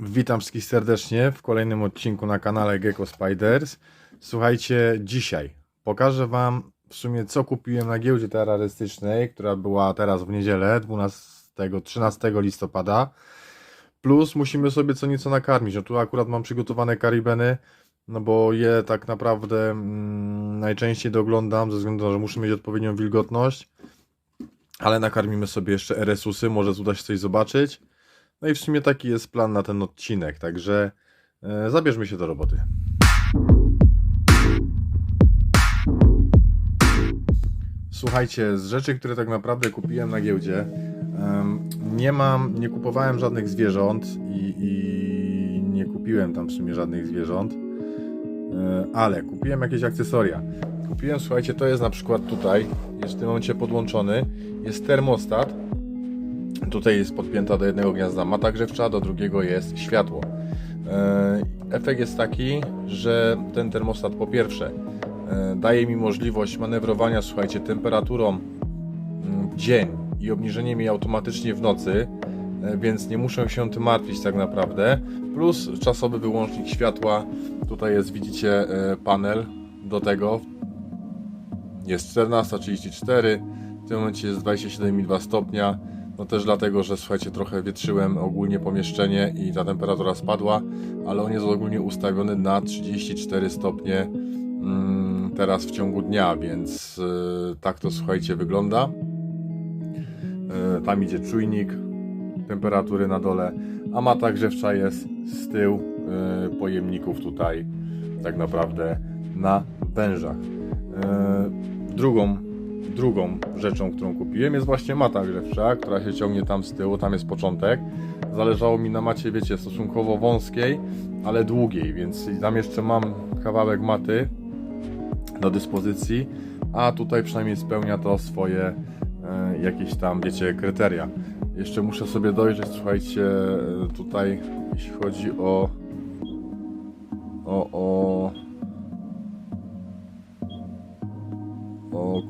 Witam wszystkich serdecznie w kolejnym odcinku na kanale Gecko Spiders. Słuchajcie, dzisiaj pokażę Wam w sumie co kupiłem na giełdzie terrorystycznej, która była teraz w niedzielę 12-13 listopada. Plus musimy sobie co nieco nakarmić. No tu akurat mam przygotowane karibeny, no bo je tak naprawdę mm, najczęściej doglądam ze względu na to, że muszę mieć odpowiednią wilgotność. Ale nakarmimy sobie jeszcze RSUsy, może uda się coś zobaczyć. No i w sumie taki jest plan na ten odcinek, także e, zabierzmy się do roboty. Słuchajcie, z rzeczy, które tak naprawdę kupiłem na giełdzie, nie mam, nie kupowałem żadnych zwierząt i, i nie kupiłem tam w sumie żadnych zwierząt, e, ale kupiłem jakieś akcesoria. Kupiłem, słuchajcie, to jest na przykład tutaj, jest w tym momencie podłączony, jest termostat, Tutaj jest podpięta do jednego gniazda mata grzewcza, do drugiego jest światło. E, Efekt jest taki, że ten termostat po pierwsze e, daje mi możliwość manewrowania, słuchajcie, temperaturą mm, w dzień i obniżeniem jej automatycznie w nocy, e, więc nie muszę się tym martwić tak naprawdę. Plus czasowy wyłącznik światła. Tutaj jest, widzicie, panel do tego. Jest 14.34, w tym momencie jest 27,2 stopnia. No też dlatego, że słuchajcie, trochę wietrzyłem ogólnie pomieszczenie i ta temperatura spadła, ale on jest ogólnie ustawiony na 34 stopnie mm, teraz w ciągu dnia, więc yy, tak to słuchajcie wygląda. Yy, tam idzie czujnik temperatury na dole, a mata grzewcza jest z tyłu yy, pojemników tutaj tak naprawdę na wężach. Drugą drugą rzeczą, którą kupiłem jest właśnie mata grzewcza, która się ciągnie tam z tyłu, tam jest początek. Zależało mi na macie, wiecie, stosunkowo wąskiej, ale długiej, więc tam jeszcze mam kawałek maty do dyspozycji, a tutaj przynajmniej spełnia to swoje e, jakieś tam, wiecie, kryteria. Jeszcze muszę sobie dojrzeć, słuchajcie, tutaj jeśli chodzi o o, o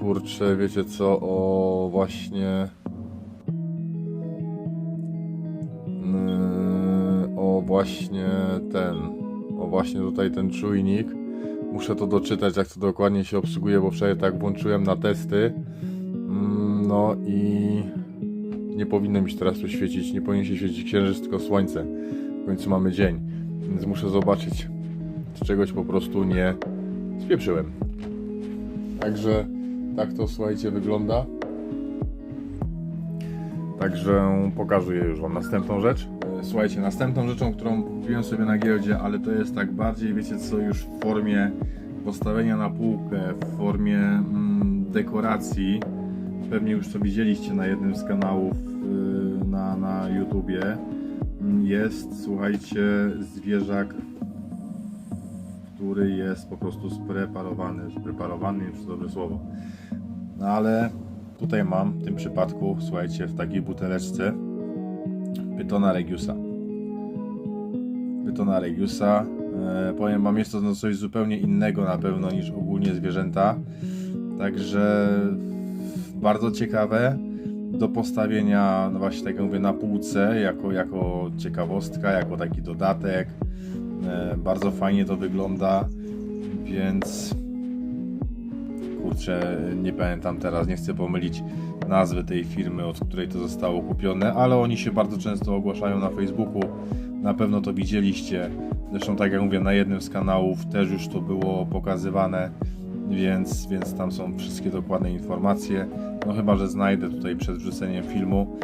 kurczę, wiecie co, o właśnie... Yy, o właśnie ten, o właśnie tutaj ten czujnik. Muszę to doczytać, jak to dokładnie się obsługuje, bo wczoraj tak włączyłem na testy. Mm, no i nie powinno mi się teraz tu świecić, nie powinien się świecić księżyc, tylko słońce. W końcu mamy dzień, więc muszę zobaczyć, czy czegoś po prostu nie spieprzyłem. Także tak to słuchajcie wygląda. Także pokażę już Wam następną rzecz. E, Słuchajcie, następną rzeczą, którą kupiłem sobie na giełdzie, ale to jest tak bardziej, wiecie co, już w formie postawienia na półkę, w formie mm, dekoracji. Pewnie już to widzieliście na jednym z kanałów yy, na, na YouTubie. Mm, Jest, słuchajcie, zwierzak który jest po prostu spreparowany, spreparowany, to dobre słowo. No ale tutaj mam w tym przypadku, słuchajcie, w takiej buteleczce Pytona Regiusa. Pytona Regiusa. E, powiem wam, jest to no coś zupełnie innego na pewno niż ogólnie zwierzęta. Także bardzo ciekawe do postawienia, no właśnie tak jak mówię, na półce, jako, jako ciekawostka, jako taki dodatek. E, bardzo fajnie to wygląda, więc kurczę, nie pamiętam teraz, nie chcę pomylić nazwy tej firmy, od której to zostało kupione, ale oni się bardzo często ogłaszają na Facebooku. Na pewno to widzieliście. Zresztą, tak jak mówię, na jednym z kanałów też już to było pokazywane, więc, więc tam są wszystkie dokładne informacje. No chyba, że znajdę tutaj przed wrzuceniem filmu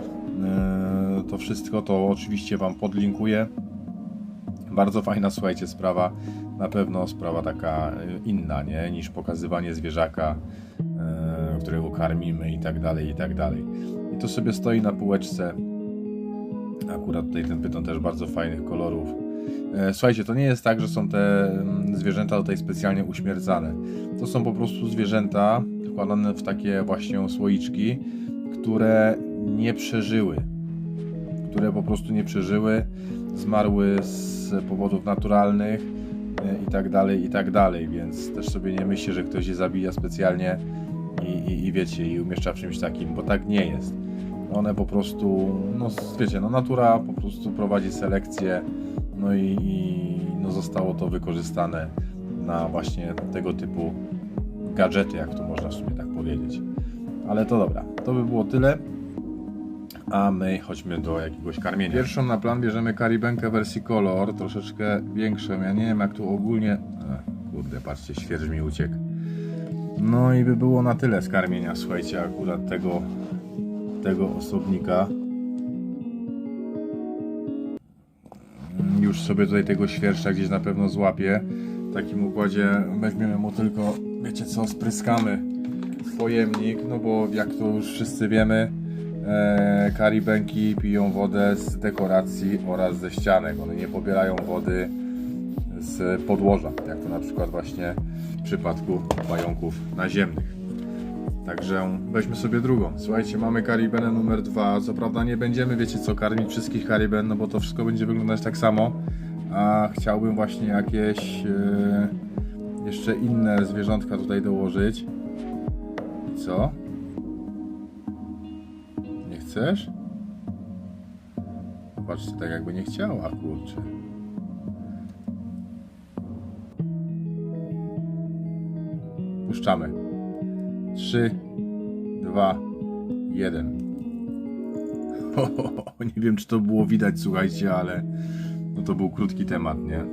e, to wszystko, to oczywiście Wam podlinkuję. Bardzo fajna, słuchajcie, sprawa. Na pewno sprawa taka y, inna, nie? Niż pokazywanie zwierzaka, yy, którego karmimy i tak dalej, i tak dalej. I to sobie stoi na półeczce. Akurat tutaj ten pyton też bardzo fajnych kolorów. E, Słuchajcie, to nie jest tak, że są te mm, zwierzęta tutaj specjalnie uśmiercane. To są po prostu zwierzęta wkładane w takie właśnie słoiczki, które nie przeżyły. Które po prostu nie przeżyły, zmarły z powodów naturalnych e, i tak dalej, i tak dalej, więc też sobie nie myślę, że ktoś je zabija specjalnie i, i, i wiecie, i umieszcza w czymś takim, bo tak nie jest. One po prostu, no wiecie, no natura po prostu prowadzi selekcję No i, i no zostało to wykorzystane na właśnie tego typu gadżety, jak to można w sumie tak powiedzieć. Ale to dobra, to by było tyle. A my chodźmy do jakiegoś karmienia. Pierwszą na plan bierzemy karibenkę wersji kolor, troszeczkę większą. Ja nie wiem jak tu ogólnie. E, kurde, patrzcie, śwież mi uciekł. No i by było na tyle z karmienia, słuchajcie, akurat tego, tego osobnika. Już sobie tutaj tego świerszcza gdzieś na pewno złapię. W takim układzie weźmiemy mu tylko, wiecie co, spryskamy pojemnik, no bo jak to już wszyscy wiemy, karibenki piją wodę z dekoracji oraz ze ścianek. One nie pobierają wody z podłoża, jak to na przykład właśnie w przypadku pająków naziemnych. Także weźmy sobie drugą. Słuchajcie, mamy karibenę numer dwa. Co prawda nie będziemy, wiecie co, karmić wszystkich kariben, no bo to wszystko będzie wyglądać tak samo. A chciałbym właśnie jakieś e, jeszcze inne zwierzątka tutaj dołożyć. Co? Chcesz? Patrzcie, tak jakby nie chciała, kurczę. Puszczamy. 3, 2, 1. Nie wiem, czy to było widać, słuchajcie, ale no to był krótki temat, nie?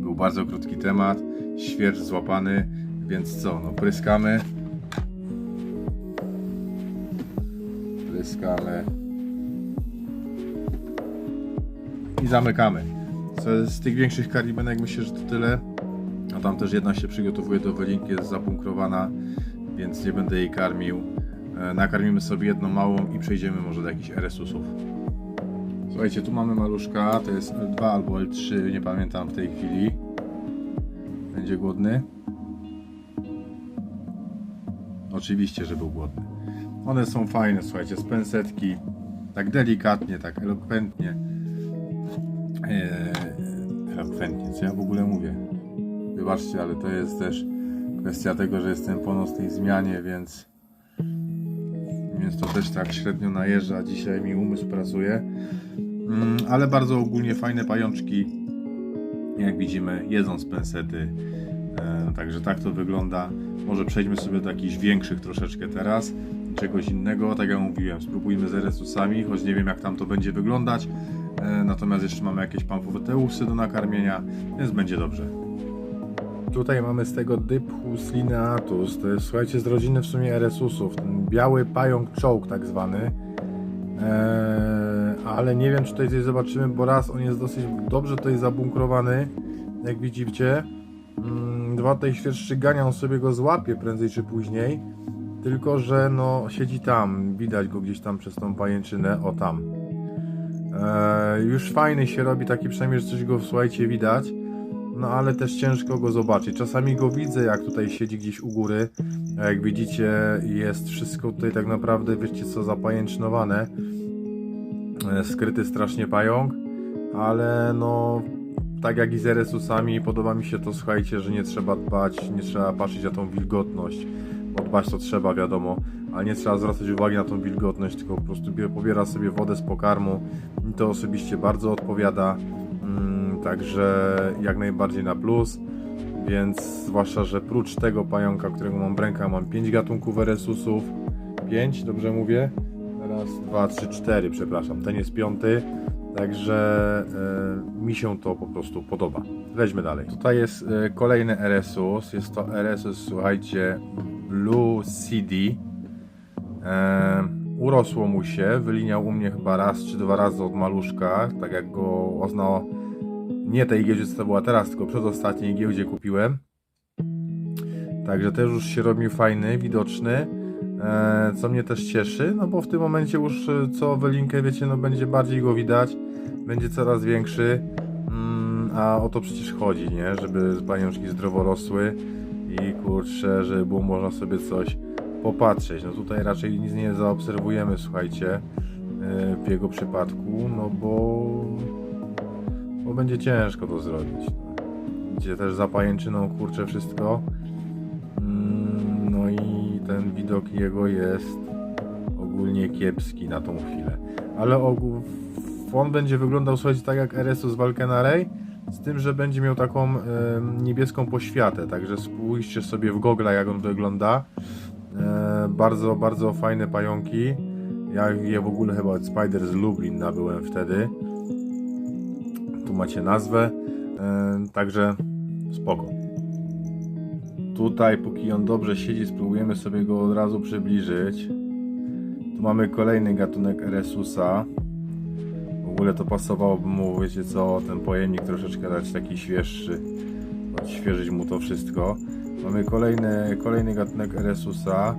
Był bardzo krótki temat, śwież złapany, więc co, no pryskamy. Pryskamy. I zamykamy. Z tych większych karibenek myślę, że to tyle. A tam też jedna się przygotowuje do wylinki, jest zabunkrowana, więc nie będę jej karmił. E, Nakarmimy sobie jedną małą i przejdziemy może do jakichś RSUsów. Słuchajcie, tu mamy maluszka, to jest L2 albo L3, nie pamiętam w tej chwili. Będzie głodny? Oczywiście, że był głodny. One są fajne, słuchajcie, z pensetki, tak delikatnie, tak elokwentnie. Eee, elokwentnie, co ja w ogóle mówię? Wybaczcie, ale to jest też kwestia tego, że jestem po nocnej zmianie, więc więc to też tak średnio najeżdża. Dzisiaj mi umysł pracuje. Mm, ale bardzo ogólnie fajne pajączki. Jak widzimy, jedzą z pensety. E, także tak to wygląda. Może przejdźmy sobie do jakichś większych troszeczkę teraz. Czegoś innego. Tak jak mówiłem, spróbujmy z resusami, choć nie wiem jak tam to będzie wyglądać. E, natomiast jeszcze mamy jakieś pamfoweteusy do nakarmienia, więc będzie dobrze. Tutaj mamy z tego Dyphus lineatus. To jest, słuchajcie, z rodziny w sumie Eresusów. Ten biały pająk czołg tak zwany. Eee, ale nie wiem, czy tutaj coś zobaczymy, bo raz on jest dosyć dobrze tutaj zabunkrowany, jak widzicie. Mm, dwa tutaj świerszczy gania, on sobie go złapie prędzej czy później. Tylko, że no siedzi tam, widać go gdzieś tam przez tą pajęczynę, o tam. Eee, już fajny się robi, taki przynajmniej, że coś go, słuchajcie, widać. No ale też ciężko go zobaczyć. Czasami go widzę, jak tutaj siedzi gdzieś u góry. Jak widzicie, jest wszystko tutaj tak naprawdę, wiecie co, zapajęcznowane. E, Skryty strasznie pająk, ale no, tak jak i z resusami, podoba mi się to, słuchajcie, że nie trzeba dbać, nie trzeba patrzeć na tą wilgotność. Dbać to trzeba, wiadomo, ale nie trzeba zwracać uwagi na tą wilgotność, tylko po prostu bie- pobiera sobie wodę z pokarmu. Mi to osobiście bardzo odpowiada. Mm, Także jak najbardziej na plus. Więc zwłaszcza, że prócz tego pająka, którego mam w rękach, mam 5 gatunków RSUsów. 5, dobrze mówię? Raz, dwa, trzy, cztery, przepraszam. Ten jest piąty. Także e, mi się to po prostu podoba. Lećmy dalej. Tutaj jest e, kolejny RSUS. Jest to RSUS, słuchajcie, Blue CD. E, urosło mu się, wyliniał u mnie chyba raz czy dwa razy od maluszka, tak jak go oznał nie tej giełdzie, co to była teraz, tylko przedostatniej giełdzie kupiłem. Także też już się robił fajny, widoczny, e, co mnie też cieszy, no bo w tym momencie już e, co wylinkę, wiecie, no będzie bardziej go widać, będzie coraz większy, mm, a o to przecież chodzi, nie, żeby pajączki zdrowo rosły i kurczę, żeby było można sobie coś popatrzeć. No tutaj raczej nic nie zaobserwujemy, słuchajcie, e, w jego przypadku, no bo bo będzie ciężko to zrobić. Gdzie też za pajęczyną kurczę wszystko. Mm, No i ten widok jego jest ogólnie kiepski na tą chwilę. ale ogół, on będzie wyglądał, słuchajcie, tak jak RSU z z tym, że będzie miał taką niebieską poświatę, także spójrzcie sobie w gogla, jak on wygląda. E, bardzo, bardzo fajne pająki. Ja je w ogóle chyba od Spider z Lublin nabyłem wtedy. Tu macie nazwę, e, także spoko. Tutaj, póki on dobrze siedzi, spróbujemy sobie go od razu przybliżyć. Tu mamy kolejny gatunek Eresusa. Ogóle to pasowałoby mu, wiecie co, ten pojemnik troszeczkę dać taki świeższy. Odświeżyć mu to wszystko. Mamy kolejny, kolejny gatunek Eresusa.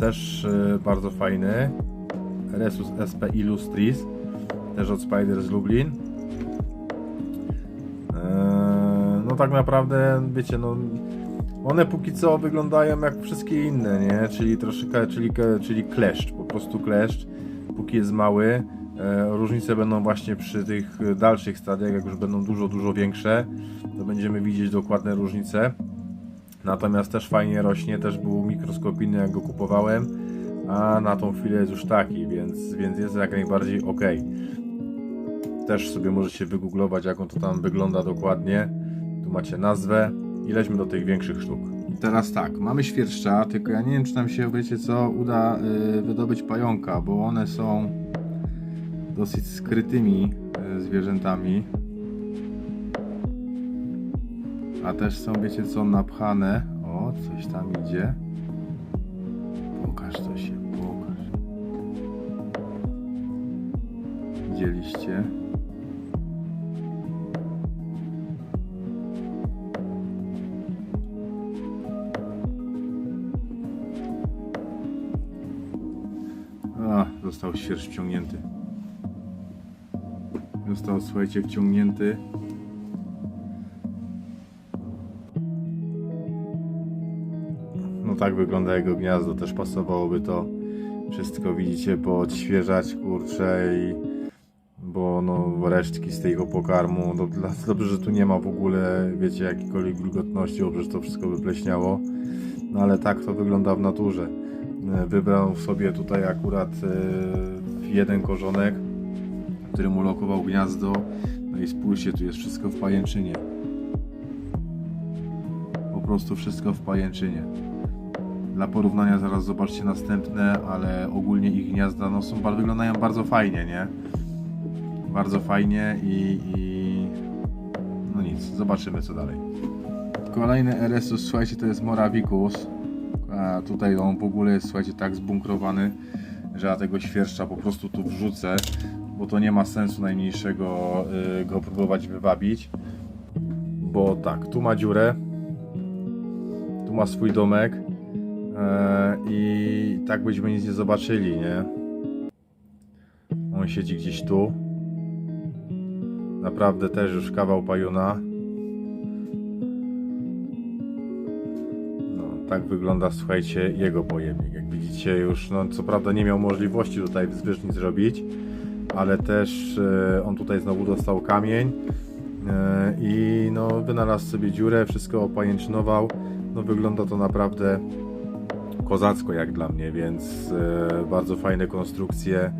Też e, bardzo fajny. Eresus SP Illustris. Też od Spider z Lublin. Eee, No tak naprawdę, wiecie, no one póki co wyglądają jak wszystkie inne, nie? Czyli troszeczkę, czyli, czyli kleszcz, po prostu kleszcz, póki jest mały. E, różnice będą właśnie przy tych dalszych stadiach, jak już będą dużo, dużo większe, to będziemy widzieć dokładne różnice. Natomiast też fajnie rośnie, też był mikroskopijny jak go kupowałem, a na tą chwilę jest już taki, więc, więc jest jak najbardziej ok. Też sobie możecie wygooglować jak on to tam wygląda dokładnie. Tu macie nazwę i lećmy do tych większych sztuk. I teraz tak, mamy świerszcza, tylko ja nie wiem czy nam się, wiecie co, uda y, wydobyć pająka, bo one są dosyć skrytymi y, zwierzętami. A też są, wiecie co, napchane. O, coś tam idzie. Pokaż to się, pokaż. Widzieliście? A, został świerszcz wciągnięty. Został, słuchajcie, wciągnięty. No tak wygląda jego gniazdo, też pasowałoby to wszystko, widzicie, poodświeżać, kurczę i bo no resztki z tego pokarmu, no, dobrze, że tu nie ma w ogóle, wiecie, jakiejkolwiek wilgotności, dobrze, że to wszystko wypleśniało, no ale tak to wygląda w naturze. E, Wybrał sobie tutaj akurat e, jeden korzonek, który mu lokował gniazdo, no i spójrzcie, tu jest wszystko w pajęczynie. Po prostu wszystko w pajęczynie. Dla porównania zaraz zobaczcie następne, ale ogólnie ich gniazda no, są, wyglądają bardzo fajnie, nie? Bardzo fajnie i, i no nic, zobaczymy co dalej. Kolejny RSUS, słuchajcie, to jest Moravicus. A tutaj on w ogóle jest, słuchajcie, tak zbunkrowany, że ja tego świerszcza po prostu tu wrzucę, bo to nie ma sensu najmniejszego y, go próbować wywabić. Bo tak, tu ma dziurę, tu ma swój domek e, i tak byśmy nic nie zobaczyli, nie? On siedzi gdzieś tu. Naprawdę też już kawał pajuna. No, tak wygląda, słuchajcie, jego pojemnik. Jak widzicie już, no co prawda nie miał możliwości tutaj zbyt nic zrobić, ale też e, on tutaj znowu dostał kamień e, i no wynalazł sobie dziurę, wszystko opajęczynował. No wygląda to naprawdę kozacko jak dla mnie, więc e, bardzo fajne konstrukcje,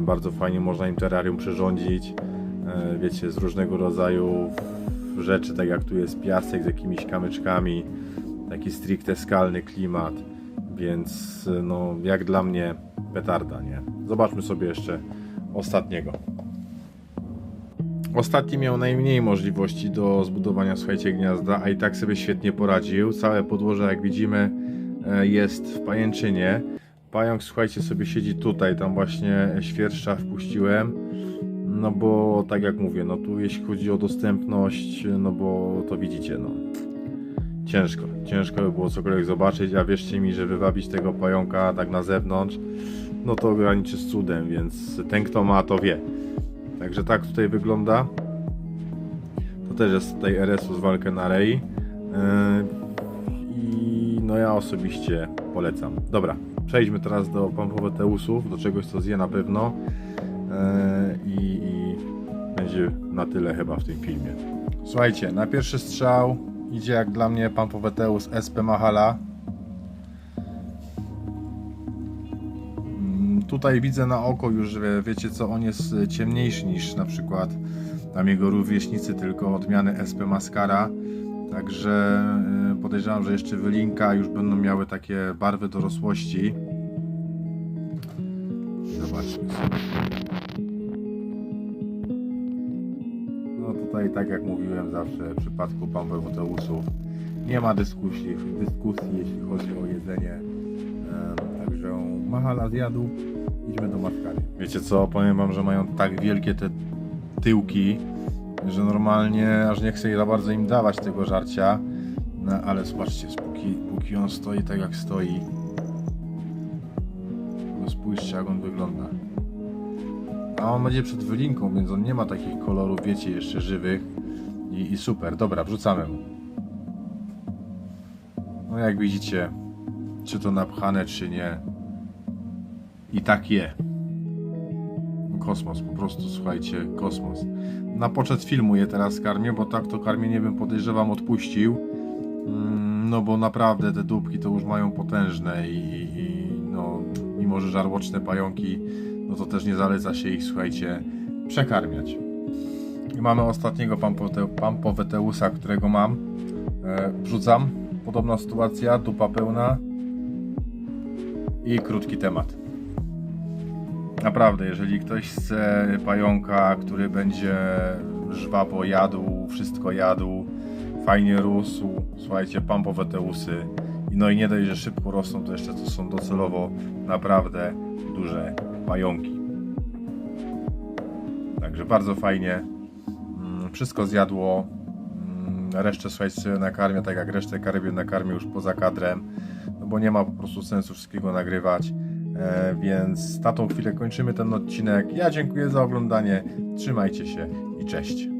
bardzo fajnie można im terrarium przyrządzić, wiecie, z różnego rodzaju rzeczy, tak jak tu jest piasek z jakimiś kamyczkami, taki stricte skalny klimat, więc no jak dla mnie petarda, nie? Zobaczmy sobie jeszcze ostatniego. Ostatni miał najmniej możliwości do zbudowania, słuchajcie, gniazda, a i tak sobie świetnie poradził. Całe podłoże, jak widzimy, e, jest w pajęczynie. Pająk, słuchajcie, sobie siedzi tutaj, tam właśnie świerszcza wpuściłem. No bo, tak jak mówię, no tu jeśli chodzi o dostępność, no bo to widzicie, no. Ciężko, ciężko by było cokolwiek zobaczyć, a wierzcie mi, że wywabić tego pająka tak na zewnątrz, no to graniczy z cudem, więc ten kto ma to wie. Także tak tutaj wygląda. To też jest tutaj RS-u z walkę na Rei. Yy, I no ja osobiście polecam. Dobra, przejdźmy teraz do Pampoweteusów, do czegoś co zje na pewno. Yy, i, I będzie na tyle chyba w tym filmie. Słuchajcie, na pierwszy strzał idzie jak dla mnie Pampoweteus SP Mahala. Tutaj widzę na oko już, że wiecie co, on jest e, ciemniejszy niż na przykład tam jego rówieśnicy, tylko odmiany SP Mascara. Także e, podejrzewam, że jeszcze wylinka już będą miały takie barwy dorosłości. Zobaczmy. No tutaj, tak jak mówiłem zawsze, w przypadku Pampewoteusów nie ma dyskusji, dyskusji jeśli chodzi o jedzenie. Em, Także mahala zjadł, idźmy do maskary. Wiecie co, powiem wam, że mają tak wielkie te tyłki, że normalnie aż nie chcę za bardzo im dawać tego żarcia. No ale zobaczcie, póki, póki on stoi tak jak stoi, to spójrzcie jak on wygląda. A on będzie przed wylinką, więc on nie ma takich kolorów, wiecie, jeszcze żywych. I, i super, dobra, wrzucamy mu. No jak widzicie, czy to napchane, czy nie. I tak je. Kosmos, po prostu słuchajcie, kosmos. Na poczet filmu je teraz karmię, bo tak to karmienie bym podejrzewam odpuścił. Mm, No bo naprawdę te dupki to już mają potężne i, i, no, mimo że żarłoczne pająki, no to też nie zaleca się ich, słuchajcie, przekarmiać. I mamy ostatniego pampoweteusa, którego mam. E, wrzucam. Podobna sytuacja, dupa pełna i krótki temat. Naprawdę, jeżeli ktoś chce pająka, który będzie żwawo jadł, wszystko jadł, fajnie rósł, słuchajcie, pampoweteusy, no i nie dość, że szybko rosną, to jeszcze to są docelowo naprawdę duże pająki. Także bardzo fajnie. Mm, Wszystko zjadło. Mm, Resztę słuchajcie sobie nakarmię, tak jak resztę karmię nakarmię już poza kadrem, no bo nie ma po prostu sensu wszystkiego nagrywać. E, więc na tą chwilę kończymy ten odcinek. Ja dziękuję za oglądanie. Trzymajcie się i cześć.